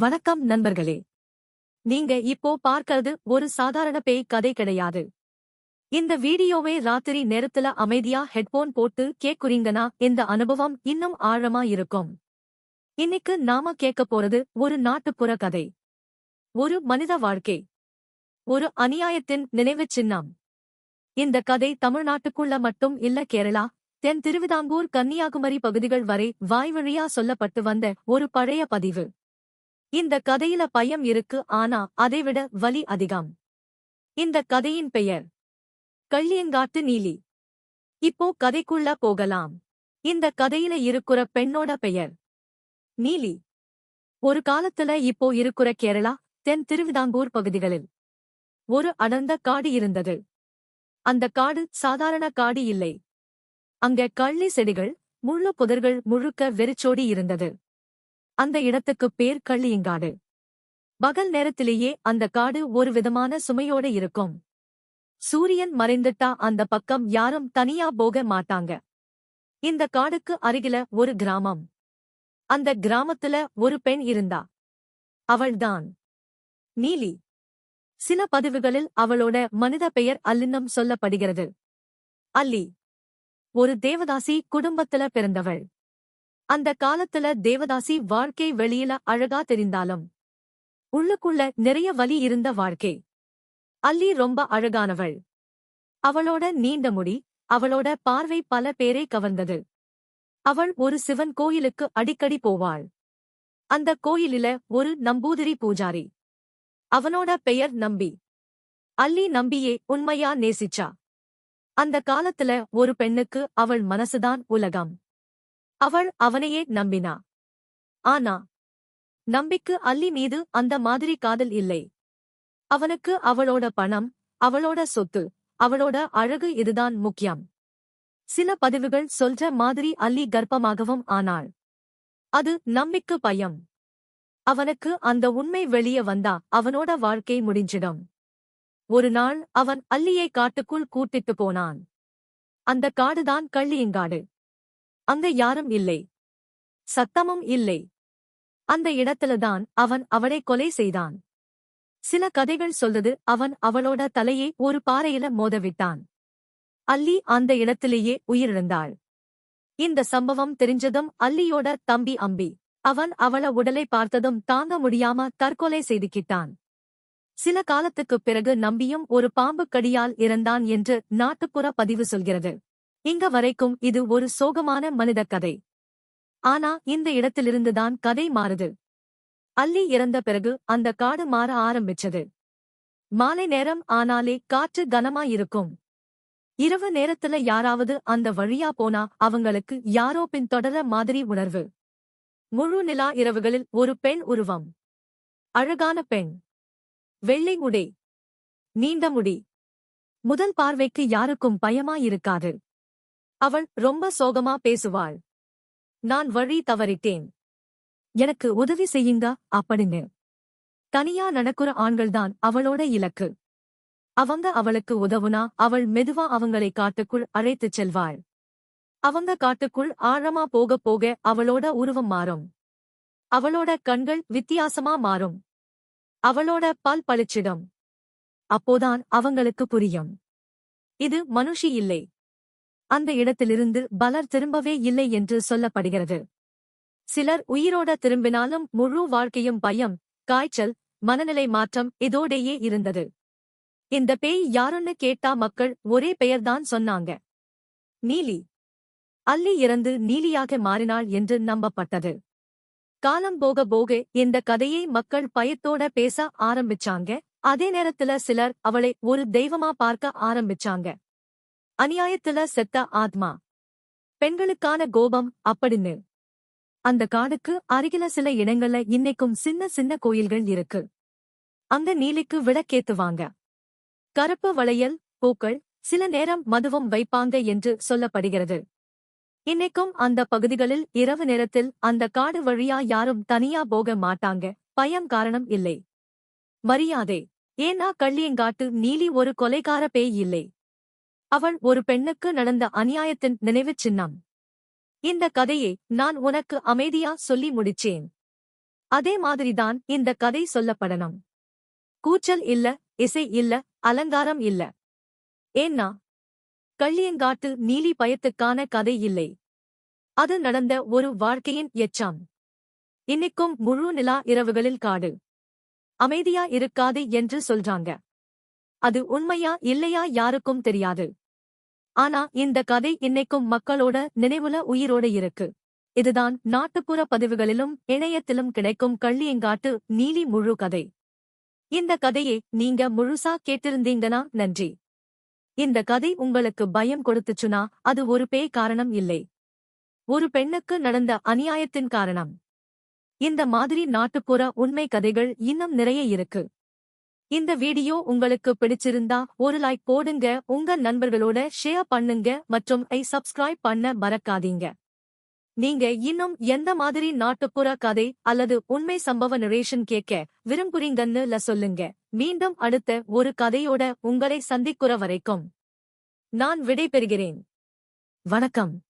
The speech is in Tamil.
வணக்கம் நண்பர்களே. நீங்க இப்போ பார்க்கறது ஒரு சாதாரண பேய் கதை கிடையாது. இந்த வீடியோவை ராத்திரி நேரத்துல அமைதியா ஹெட்போன் போட்டு கேக்குறீங்கன்னா இந்த அனுபவம் இன்னும் ஆழமா இருக்கும். இன்னைக்கு நாம கேட்க போறது ஒரு நாட்டுப்புற கதை. ஒரு மனித வாழ்க்கை. ஒரு அநியாயத்தின் நினைவுச் சின்னம். இந்த கதை தமிழ்நாட்டுக்குள்ள மட்டும் இல்ல கேரளா தென் திருவிதாங்கூர் கன்னியாகுமரி பகுதிகள் வரை வாய்வழியா சொல்லப்பட்டு வந்த ஒரு பழைய பதிவு. இந்த கதையில பயம் இருக்கு ஆனா அதைவிட வலி அதிகம். இந்த கதையின் பெயர் கள்ளியங்காட்டு நீலி. இப்போ கதைக்குள்ள போகலாம். இந்த கதையில இருக்குற பெண்ணோட பெயர் நீலி. ஒரு காலத்துல இப்போ இருக்குற கேரளா தென் திருவிதாங்கூர் பகுதிகளில் ஒரு அடர்ந்த காடு இருந்தது. அந்த காடு சாதாரண காடு இல்லை. அங்க கள்ளி செடிகள் முள்ளு புதர்கள் முழுக்க வெறிச்சோடி இருந்தது. அந்த இடத்துக்கு பேர் கள்ளியங்காடு. பகல் நேரத்திலேயே அந்த காடு ஒரு விதமான சுமையோட இருக்கும். சூரியன் மறைந்துட்டா அந்த பக்கம் யாரும் தனியா போக மாட்டாங்க. இந்த காடுக்கு அருகில ஒரு கிராமம். அந்த கிராமத்துல ஒரு பெண் இருந்தா. அவள்தான். நீலி. சில பதிவுகளில் அவளோட மனித பெயர் அல்லின்னம் சொல்லப்படுகிறது. அல்லி. ஒரு தேவதாசி குடும்பத்துல பிறந்தவள். அந்த காலத்துல தேவதாசி வாழ்க்கை வெளியில அழகா தெரிந்தாலும் உள்ளுக்குள்ள நிறைய வலி இருந்த வாழ்க்கை. அல்லி ரொம்ப அழகானவள். அவளோட நீண்ட முடி அவளோட பார்வை பல பேரை கவர்ந்தது. அவள் ஒரு சிவன் கோயிலுக்கு அடிக்கடி போவாள். அந்த கோயிலில ஒரு நம்பூதிரி பூஜாரி. அவனோட பெயர் நம்பி. அல்லி நம்பியே உண்மையா நேசிச்சா. அந்த காலத்துல ஒரு பெண்ணுக்கு அவள் மனசுதான் உலகம். அவள் அவனையே நம்பினா? ஆனா நம்பிக்கு அல்லி மீது அந்த மாதிரி காதல் இல்லை. அவனுக்கு அவளோட பணம் அவளோட சொத்து அவளோட அழகு இதுதான் முக்கியம். சில பதிவுகள் சொல்ற மாதிரி அல்லி கர்ப்பமாகவும் ஆனாள். அது நம்பிக்கு பயம். அவனுக்கு அந்த உண்மை வெளியே வந்தா அவனோட வாழ்க்கை முடிஞ்சிடும். ஒரு நாள் அவன் அல்லியை காட்டுக்குள் கூட்டிட்டு போனான். அந்த காடுதான் கள்ளியங்காடு அங்க யாரும் இல்லை. சத்தமும் இல்லை. அந்த இடத்துலதான் அவன் அவளை கொலை செய்தான். சில கதைகள் சொல்றது அவன் அவளோட தலையை ஒரு பாறையில மோதவிட்டான். அல்லி அந்த இடத்திலேயே உயிரிழந்தாள். இந்த சம்பவம் தெரிஞ்சதும் அல்லியோட தம்பி அம்பி அவன் அவள உடலை பார்த்ததும் தாங்க முடியாம தற்கொலை செய்துக்கிட்டான் சில காலத்துக்குப் பிறகு நம்பியும் ஒரு பாம்பு கடியால் இறந்தான் என்று நாட்டுப்புற பதிவு சொல்கிறது. இங்க வரைக்கும் இது ஒரு சோகமான மனித கதை. ஆனா இந்த இடத்திலிருந்துதான் கதை மாறுது. அல்லி இறந்த பிறகு அந்த காடு மாற ஆரம்பிச்சது. மாலை நேரம் ஆனாலே காற்று கனமா இருக்கும். இரவு நேரத்துல யாராவது அந்த வழியா போனா அவங்களுக்கு யாரோ பின்தொடர மாதிரி உணர்வு. முழு நிலா இரவுகளில் ஒரு பெண் உருவம். அழகான பெண். வெள்ளை உடை. நீண்ட முடி. முதல் பார்வைக்கு யாருக்கும் பயமாயிருக்காது அவள் ரொம்ப சோகமா பேசுவாள். நான் வழி தவறிட்டேன். எனக்கு உதவி செய்யுங்க அப்படின்னு. தனியா நடக்குற ஆண்கள்தான் அவளோட இலக்கு. அவங்க அவளுக்கு உதவுனா அவள் மெதுவா அவங்களை காட்டுக்குள் அழைத்துச் செல்வாள். அவங்க காட்டுக்குள் ஆழமா போக போக அவளோட உருவம் மாறும். அவளோட கண்கள் வித்தியாசமா மாறும். அவளோட பல் பளிச்சிடும். அப்போதான் அவங்களுக்கு புரியும். இது மனுஷி இல்லை. அந்த இடத்திலிருந்து பலர் திரும்பவே இல்லை என்று சொல்லப்படுகிறது. சிலர் உயிரோட திரும்பினாலும் முழு வாழ்க்கையும் பயம் காய்ச்சல் மனநிலை மாற்றம் இதோடேயே இருந்தது. இந்த பேய் யாருன்னு கேட்டா மக்கள் ஒரே பெயர்தான் சொன்னாங்க. நீலி. அல்லி இறந்து நீலியாக மாறினாள் என்று நம்பப்பட்டது. காலம் போக போக இந்த கதையை மக்கள் பயத்தோட பேச ஆரம்பிச்சாங்க. அதே நேரத்துல சிலர் அவளை ஒரு தெய்வமா பார்க்க ஆரம்பிச்சாங்க. அநியாயத்துல செத்த ஆத்மா. பெண்களுக்கான கோபம் அப்படின்னு. அந்த காடுக்கு அருகில சில இடங்கள்ல இன்னைக்கும் சின்ன சின்ன கோயில்கள் இருக்கு. அங்க நீலிக்கு விளக்கேத்துவாங்க கருப்பு வளையல் பூக்கள் சில நேரம் மதுவும் வைப்பாங்க என்று சொல்லப்படுகிறது. இன்னைக்கும் அந்த பகுதிகளில் இரவு நேரத்தில் அந்த காடு வழியா யாரும் தனியா போக மாட்டாங்க பயம் காரணம் இல்லை. மரியாதை ஏன்னா கள்ளியங்காட்டு நீலி ஒரு கொலைகார பேய் இல்லை. அவள் ஒரு பெண்ணுக்கு நடந்த அநியாயத்தின் நினைவுச் சின்னம். இந்த கதையை நான் உனக்கு அமைதியா சொல்லி முடிச்சேன். அதே மாதிரிதான் இந்த கதை சொல்லப்படணும். கூச்சல் இல்ல இசை இல்ல அலங்காரம் இல்ல. ஏன்னா கள்ளியங்காட்டு நீலி பயத்துக்கான கதை இல்லை. அது நடந்த ஒரு வாழ்க்கையின் எச்சாம். இன்னிக்கும் முழு நிலா இரவுகளில் காடு. அமைதியா இருக்காது என்று சொல்றாங்க. அது உண்மையா இல்லையா யாருக்கும் தெரியாது. ஆனா இந்த கதை இன்னைக்கும் மக்களோட நினைவுல உயிரோட இருக்கு. இதுதான் நாட்டுப்புற பதிவுகளிலும் இணையத்திலும் கிடைக்கும் கள்ளியங்காட்டு நீலி முழு கதை. இந்த கதையை நீங்க முழுசா கேட்டிருந்தீங்கன்னா நன்றி. இந்த கதை உங்களுக்கு பயம் கொடுத்துச்சுனா அது ஒரு பேய் காரணம் இல்லை. ஒரு பெண்ணுக்கு நடந்த அநியாயத்தின் காரணம். இந்த மாதிரி நாட்டுப்புற உண்மை கதைகள் இன்னும் நிறைய இருக்கு. இந்த வீடியோ உங்களுக்கு பிடிச்சிருந்தா ஒரு லைக் போடுங்க உங்க நண்பர்களோட ஷேர் பண்ணுங்க மற்றும் ஐ சப்ஸ்கிரைப் பண்ண மறக்காதீங்க. நீங்க இன்னும் எந்த மாதிரி நாட்டுப்புற கதை அல்லது உண்மை சம்பவ நரேஷன் கேட்க விரும்புறீங்கன்னு சொல்லுங்க. மீண்டும் அடுத்த ஒரு கதையோட உங்களை சந்திக்குற வரைக்கும் நான் விடை பெறுகிறேன் வணக்கம்.